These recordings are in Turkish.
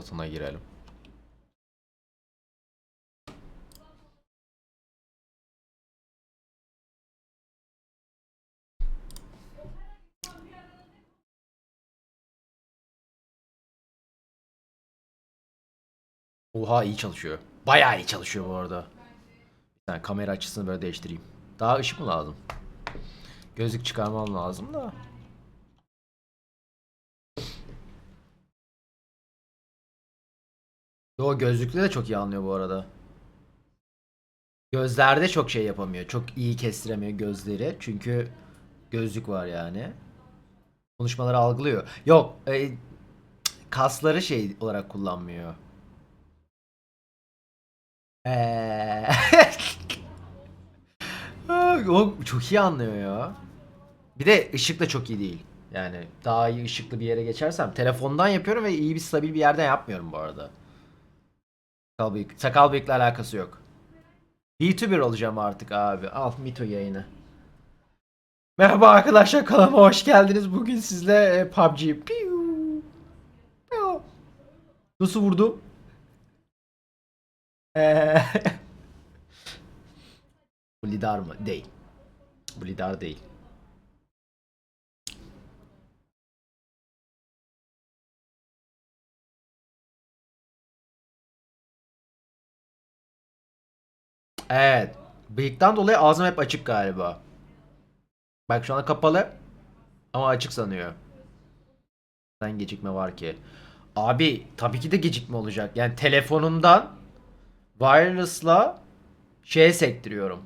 Satına girelim. Oha iyi çalışıyor. Bayağı iyi çalışıyor bu arada. Tane kamera açısını böyle değiştireyim. Daha ışık mı lazım? Gözlük çıkarmam lazım da. Yo gözlükle de çok iyi anlıyor bu arada. Gözlerde çok şey yapamıyor. Çok iyi kestiremiyor gözleri. Çünkü gözlük var yani. Konuşmaları algılıyor. Yok, e, kasları şey olarak kullanmıyor. Eee. o çok iyi anlıyor ya. Bir de ışık da çok iyi değil. Yani daha iyi ışıklı bir yere geçersem telefondan yapıyorum ve iyi bir stabil bir yerden yapmıyorum bu arada. Sakal bıyık, sakal bıyıkla alakası yok. YouTuber olacağım artık abi. Al Mito yayını. Merhaba arkadaşlar kanalıma hoş geldiniz. Bugün sizle e, PUBG. Piu. Nasıl vurdu? Eee. Bu lidar mı? Değil. Bu lidar değil. Evet. Bıyıktan dolayı ağzım hep açık galiba. Bak şu an kapalı. Ama açık sanıyor. Neden gecikme var ki? Abi tabii ki de gecikme olacak. Yani telefonumdan wireless'la şeye sektiriyorum.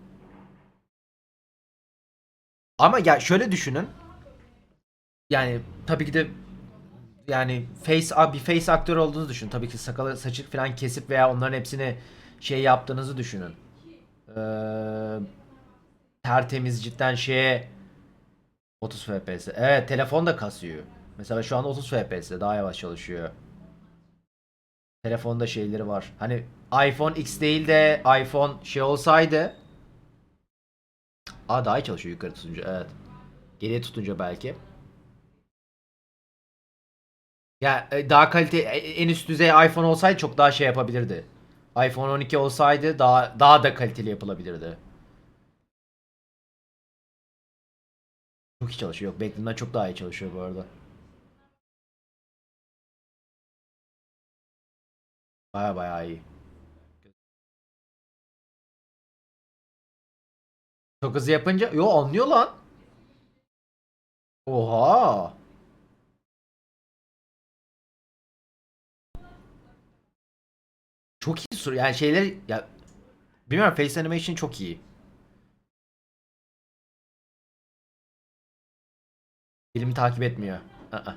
Ama ya şöyle düşünün. Yani tabii ki de yani face bir face aktör olduğunuzu düşünün. Tabii ki sakalı saçı falan kesip veya onların hepsini şey yaptığınızı düşünün. Ee, tertemiz cidden şeye 30 FPS. Evet telefon da kasıyor. Mesela şu an 30 FPS daha yavaş çalışıyor. Telefonda şeyleri var. Hani iPhone X değil de iPhone şey olsaydı Aa daha iyi çalışıyor yukarı tutunca evet. Geriye tutunca belki. Ya e, daha kalite e, en üst düzey iPhone olsaydı çok daha şey yapabilirdi. iPhone 12 olsaydı daha daha da kaliteli yapılabilirdi. Çok iyi çalışıyor. Yok beklediğimden çok daha iyi çalışıyor bu arada. Baya baya iyi. Çok hızlı yapınca yo anlıyor lan. Oha. Çok iyi soru. Yani şeyler ya bilmiyorum face animation çok iyi. Filmi takip etmiyor. Aa.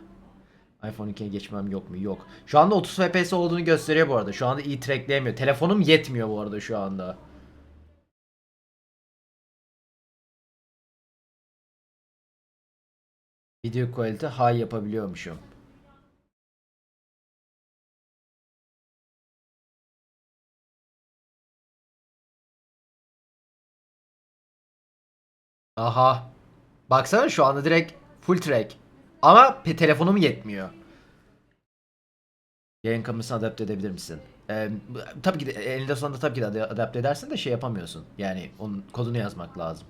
iPhone 2'ye geçmem yok mu? Yok. Şu anda 30 FPS olduğunu gösteriyor bu arada. Şu anda iyi trackleyemiyor. Telefonum yetmiyor bu arada şu anda. Video kalite high yapabiliyormuşum. Aha. Baksana şu anda direkt full track. Ama pe- telefonum yetmiyor. Yayın kamerasını adapte edebilir misin? Ee, tabii ki de elinde sonunda tabii ki de ad- adapte edersin de şey yapamıyorsun. Yani onun kodunu yazmak lazım.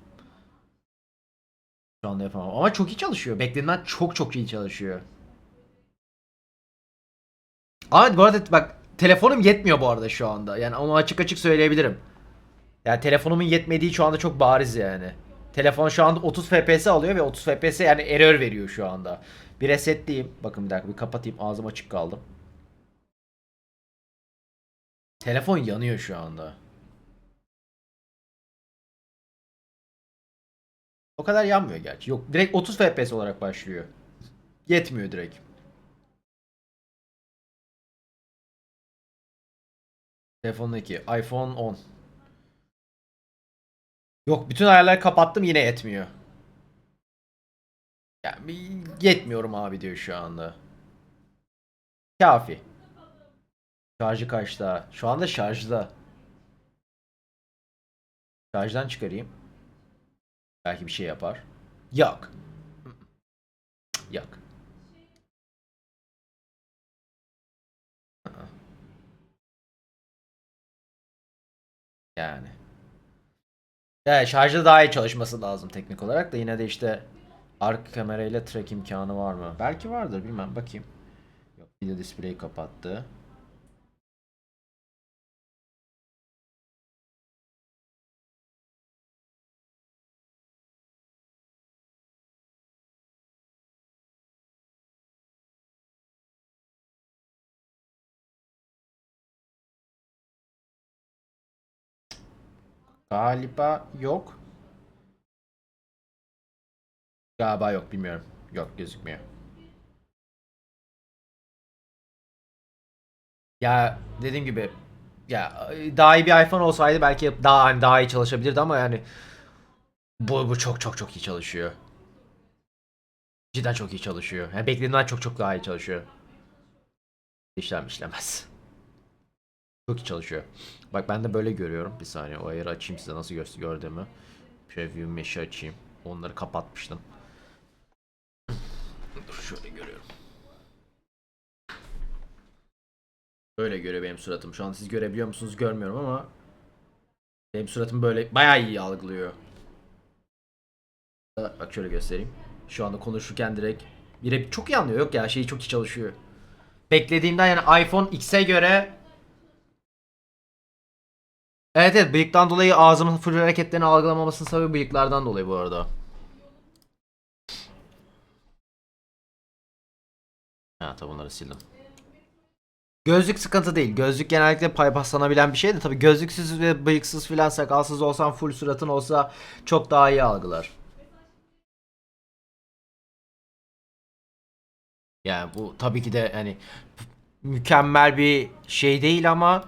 Şu anda yapamam. Ama çok iyi çalışıyor. Beklediğimden çok çok iyi çalışıyor. Ama bu arada bak telefonum yetmiyor bu arada şu anda. Yani onu açık açık söyleyebilirim. Yani telefonumun yetmediği şu anda çok bariz yani. Telefon şu anda 30 FPS alıyor ve 30 FPS yani error veriyor şu anda. Bir resetleyeyim. Bakın bir dakika bir kapatayım. Ağzım açık kaldım. Telefon yanıyor şu anda. O kadar yanmıyor gerçi. Yok direkt 30 FPS olarak başlıyor. Yetmiyor direkt. Telefondaki iPhone 10. Yok bütün ayarları kapattım yine etmiyor. Yani yetmiyorum abi diyor şu anda. Kafi. Şarjı kaçta? Şu anda şarjda. Şarjdan çıkarayım. Belki bir şey yapar. Yok. Yok. Yani. Evet şarjı daha iyi çalışması lazım teknik olarak da yine de işte arka kamerayla track imkanı var mı? Belki vardır bilmem bakayım. Yok video display'i kapattı. Galiba yok. Galiba yok bilmiyorum. Yok gözükmüyor. Ya dediğim gibi ya daha iyi bir iPhone olsaydı belki daha hani daha iyi çalışabilirdi ama yani bu bu çok çok çok iyi çalışıyor. Cidden çok iyi çalışıyor. Yani beklediğimden çok çok daha iyi çalışıyor. İşlem işlemez. Çok iyi çalışıyor. Bak ben de böyle görüyorum. Bir saniye o ayarı açayım size nasıl gö- gördüğümü. Preview mesh'i açayım. Onları kapatmıştım. Dur şöyle görüyorum. Böyle görüyor benim suratım. Şu an siz görebiliyor musunuz görmüyorum ama benim suratım böyle bayağı iyi algılıyor. Bak şöyle göstereyim. Şu anda konuşurken direkt bire çok iyi anlıyor. Yok ya şeyi çok iyi çalışıyor. Beklediğimden yani iPhone X'e göre Evet evet bıyıktan dolayı ağzımın full hareketlerini algılamamasının sebebi bıyıklardan dolayı bu arada. Ha tabi bunları sildim. Gözlük sıkıntı değil. Gözlük genellikle bypasslanabilen bir şey de tabi gözlüksüz ve bıyıksız filan sakalsız olsan full suratın olsa çok daha iyi algılar. Yani bu tabii ki de hani mükemmel bir şey değil ama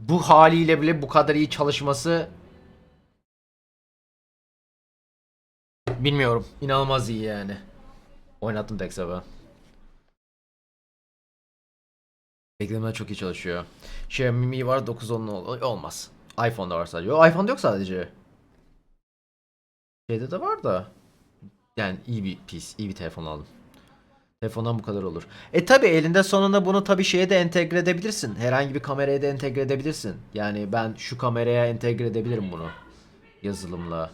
bu haliyle bile bu kadar iyi çalışması bilmiyorum. İnanılmaz iyi yani. Oynattım tek sefer. Beklemeden çok iyi çalışıyor. Xiaomi Mi var 910 ol olmaz. iPhone'da var sadece. O iPhone'da yok sadece. Şeyde de var da. Yani iyi bir pis, iyi bir telefon aldım. Telefondan bu kadar olur. E tabi elinde sonunda bunu tabi şeye de entegre edebilirsin. Herhangi bir kameraya da entegre edebilirsin. Yani ben şu kameraya entegre edebilirim bunu. Yazılımla.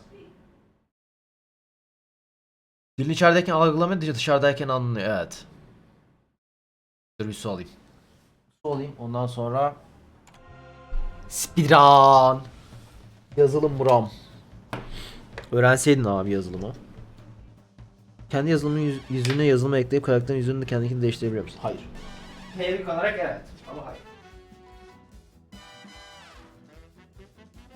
Dilin içerideyken algılamıyor dışarıdayken anlıyor. Evet. Dur bir su alayım. Su alayım ondan sonra Speedrun. Yazılım buram. Öğrenseydin abi yazılımı. Kendi yazılımın yüz, yüzüne yazılımı ekleyip karakterin yüzünü de kendikini değiştirebiliyor musun? Hayır. Teorik olarak evet ama hayır.